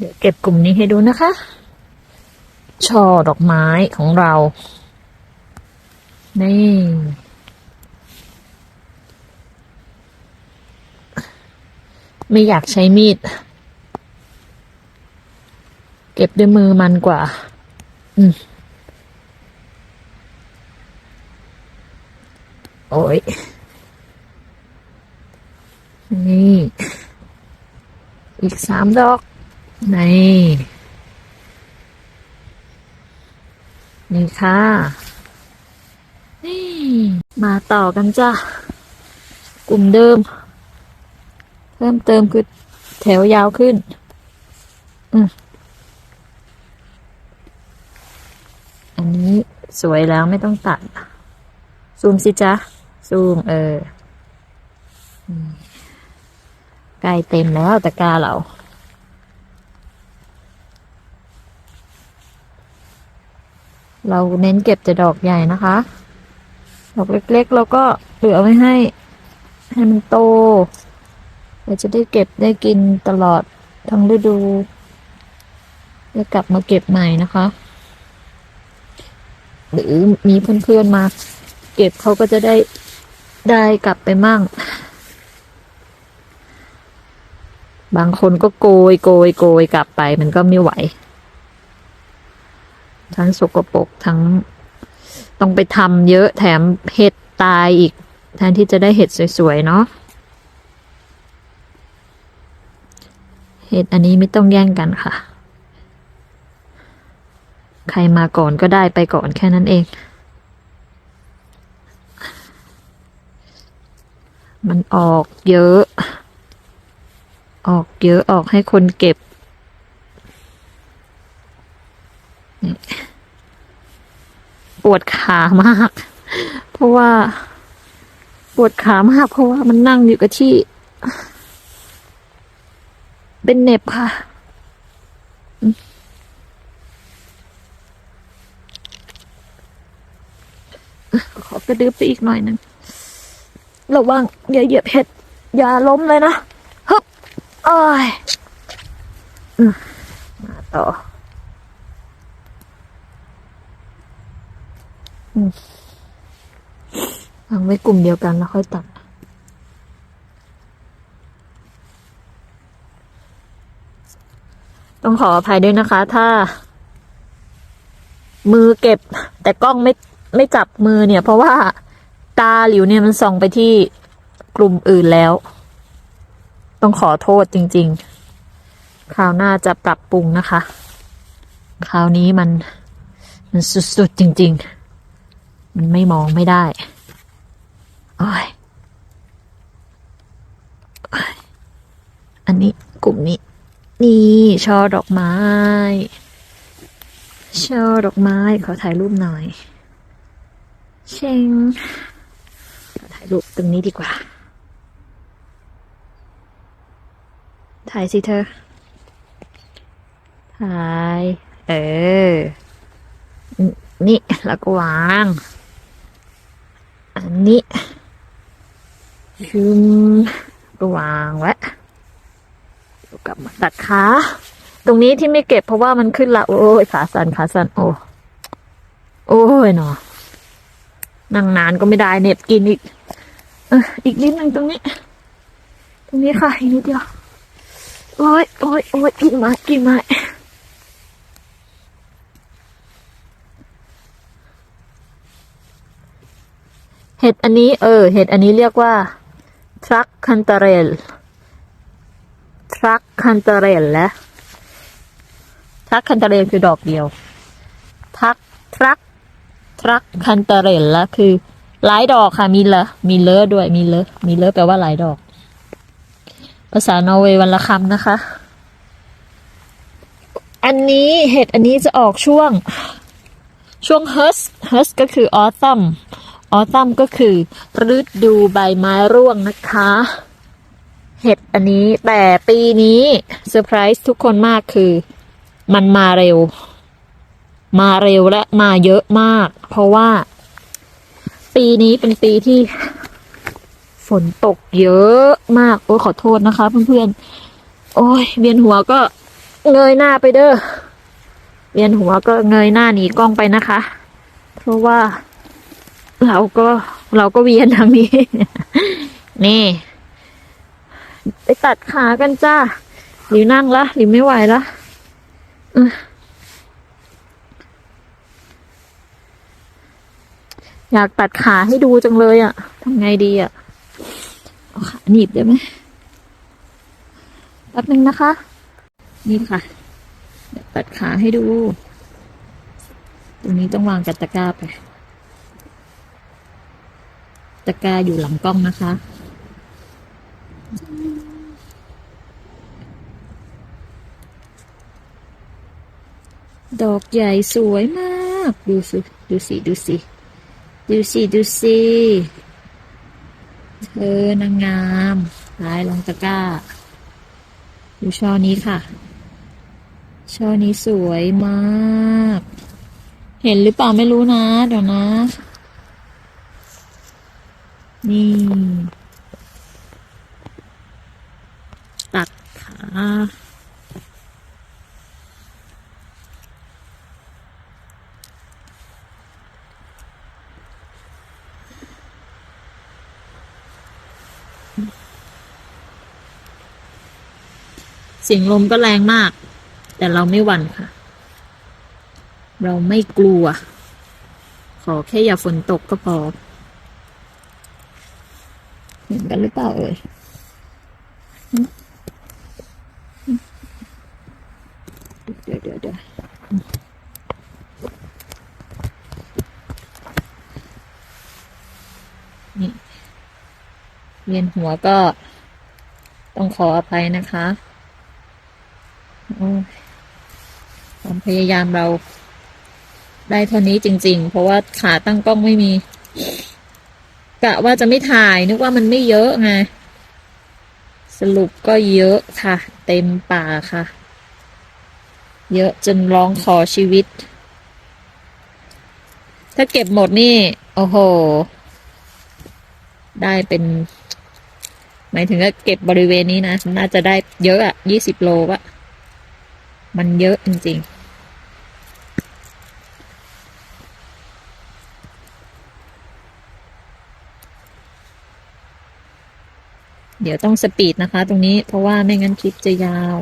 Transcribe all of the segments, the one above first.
เดี๋ยวเก็บกลุ่มนี้ให้ดูนะคะ ช่อดอกไม้ของเรา นี่ ไม่อยากใช้มีด เก็บด้วยมือมันกว่า อืมโอ้ย นี่ อีกสามดอก นี่นี่ค่ะ นี่ มาต่อกันจ้ะ กลุ่มเดิม เพิ่มเติมคือแถวยาวขึ้น อืมอันนี้สวยแล้วไม่ต้องตัด ซูมสิจ๊ะ ซูม เออใกล้เต็มแล้วตะกาเรา เราเน้นเก็บแต่ดอกใหญ่นะคะ ดอกเล็กๆเราก็เหลือไว้ให้ ให้มันโตเราจะได้เก็บได้กินตลอดทั้งฤดูจะกลับมาเก็บใหม่นะคะ หรือมีเพื่อนๆมา เก็บเขาก็จะได้ได้กลับไปมั่ง บางคนก็โกยโกยโกยกลับไปมันก็ไม่ไหว ทั้งสกปรกทั้งต้องไปทำเยอะแถมเห็ดตายอีก แทนที่จะได้เห็ดสวยๆเนาะเห็ดอันนี้ไม่ต้องแย่งกันค่ะ ใครมาก่อนก็ได้ไปก่อนแค่นั้นเอง มันออกเยอะ ออกเยอะออกให้คนเก็บ ปวดขามาก เพราะว่า ปวดขามาก เพราะว่ามันนั่งอยู่กับที่ เป็นเน็บค่ะขอกระดึบไปอีกหน่อยหนึงระวังอย่าเหยียบเห็ด อย่าล้มเลยนะฮึบอ้ายอืมมาต่ออืม วางไว้กลุ่มเดียวกันแล้วค่อยตัด ต้องขออภัยด้วยนะคะ ถ้า มือเก็บ แต่กล้องไม่ไม่จับมือเนี่ย เพราะว่าตาหลิวเนี่ยมันส่องไปที่กลุ่มอื่นแล้ว ต้องขอโทษจริง ๆ คราวหน้าจะปรับปรุงนะคะ คราวนี้มัน มันสุด ๆ จริง ๆ มันไม่มองไม่ได้โอ้ยอ้ยอันนี้กลุ่มนี้ นี่ช่อดอกไม้ช่อดอกไม้ขอถ่ายรูปหน่อย เชงถ่ายรูปตรงนี้ดีกว่า ถ่ายสิเธอ ถ่าย เออ นี่แล้วก็วาง อันนี้ชุมก็วางไว้เดี๋ยวกลับมาตัดขาตรงนี้ที่ไม่เก็บเพราะว่ามันขึ้นละ โอ้ยขาสันขาสันโอ้โอ้ยเนาะนั่งนานก็ไม่ได้เน็บกินอีกเอออีกนิดนึงตรงนี้ ตรงนี้ค่ะอีกนิดเดียวโอ้ยโอ้ยโอ้ยกินไม้กินไม้ เห็ดอันนี้เออ เห็ดอันนี้เรียกว่าทรัคคันตาเรลทรัคคันตาเรลและทรัคคันตาเรลคือดอกเดียวทักทรัคทรัคคันตาเรลละคือหลายดอกค่ะมีเลมีเลอด้วยมีเลอมีเลอแปลว่าหลายดอก ภาษานอร์เวย์วันละคำนะคะ อันนี้เห็ดอันนี้จะออกช่วง ช่วงเฮิร์สเฮิร์สก็คือออตัม ออตัมก็คือฤดูใบไม้ร่วงนะคะ เห็ดอันนี้แต่ปีนี้เซอร์ไพรส์ทุกคนมากคือ มันมาเร็ว มาเร็วและมาเยอะมาก เพราะว่า ปีนี้เป็นปีที่ฝนตกเยอะมาก โอ้ขอโทษนะคะ เพื่อนๆ โอ้ยเวียนหัวก็เงยหน้าไปเด้อเวียนหัวก็เงยหน้าหนีกล้องไปนะคะ เพราะว่า เราก็เราก็เวียนทางนี้ นี่ไปตัดขากันจ้าหลิวนั่งละหลิวไม่ไหวละอืมอยากตัดขาให้ดูจังเลยอะ่ะทำไงดีอะ่ะเอาขาหนีบได้ไหมแป๊บนึงนะคะ นี่ค่ะเดี๋ยวตัดขาให้ดู ตรงนี้ต้องวางกับตะกร้าไปตะกร้าอยู่หลังกล้องนะคะ ดอกใหญ่สวยมาก ดูสิดูสิดูสิดูสิดูสิเธอนางงามลายลงตะกร้า ดูช่อนี้ค่ะ ช่อนี้สวยมาก เห็นหรือเปล่าไม่รู้นะ เดี๋ยวนะ นี่ตัดขาเสียงลมก็แรงมาก แต่เราไม่หวั่นค่ะ เราไม่กลัว ขอแค่อย่าฝนตกก็พอ เห็นกันหรือเปล่าเอ่ยเดี๋ยวเดี๋ยวเดี๋ยวนี่เวียนหัวก็ต้องขออภัยนะคะความพยายามเราได้เท่านี้จริง ๆ เพราะว่าขาตั้งกล้องไม่มี กะว่าจะไม่ถ่ายนึกว่ามันไม่เยอะไง สรุปก็เยอะค่ะ เต็มป่าค่ะ เยอะจนร้องขอชีวิต ถ้าเก็บหมดนี่ โอ้โห ได้เป็น หมายถึงว่าเก็บบริเวณนี้นะ น่าจะได้เยอะอะยี่สิบโลอะมันเยอะจริงๆ เดี๋ยวต้องสปีดนะคะ ตรงนี้เพราะว่าไม่งั้นคลิปจะยาว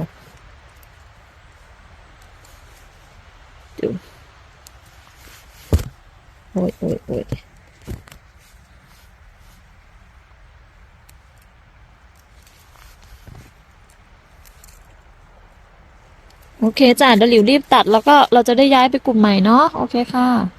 ดูโอ้ยโอ้ยโอ้ยโอเคจ้ะเดี๋ยวหลิวรีบตัดแล้วก็เราจะได้ย้ายไปกลุ่มใหม่เนาะโอเคค่ะ